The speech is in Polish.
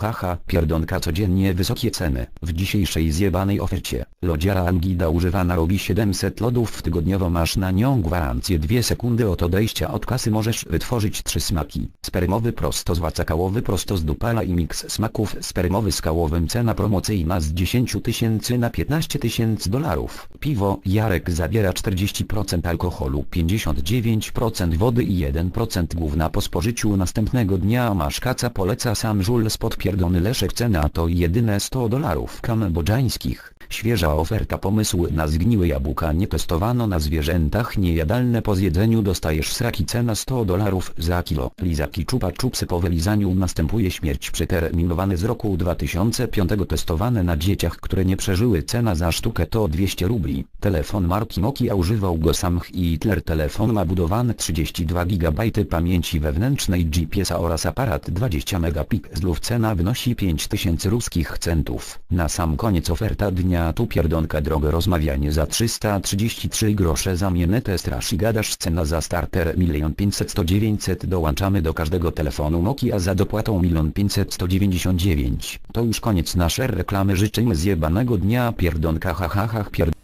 Haha, pierdonka codziennie wysokie ceny. W dzisiejszej zjebanej ofercie, lodziara Angida używana robi 700 lodów tygodniowo masz na nią gwarancję 2 sekundy od odejścia od kasy możesz wytworzyć 3 smaki. Spermowy prosto z wacakałowy prosto z dupala i miks smaków spermowy z kałowym cena promocyjna z 10 tysięcy na 15 tysięcy dolarów. Piwo Jarek zawiera 40% alkoholu 59% wody i 1% gówna po spożyciu następnego dnia masz kaca poleca sam żul spod pierdony leszek cena to jedyne 100 dolarów kambodżańskich. Świeża oferta pomysły na zgniłe jabłka nie testowano na zwierzętach niejadalne po zjedzeniu dostajesz sraki cena 100 dolarów za kilo. Lizaki czupa czupsy po wylizaniu następuje śmierć przeterminowane z roku 2005 testowane na dzieciach które nie przeżyły cena za sztukę to 200 rubli. Telefon marki Nokia używał go sam Hitler. Telefon ma budowane 32 GB pamięci wewnętrznej GPS-a oraz aparat 20 megapikselów cena wynosi 5000 ruskich centów. Na sam koniec oferta dnia. Tu pierdonka drogo rozmawianie za 333 grosze zamienne strasz i gadasz. Cena za starter 1 500 100 900 dołączamy do każdego telefonu Nokia za dopłatą 1 500 199. To już koniec naszej reklamy. Życzymy zjebanego dnia. Pierdonka ha ha ha pierd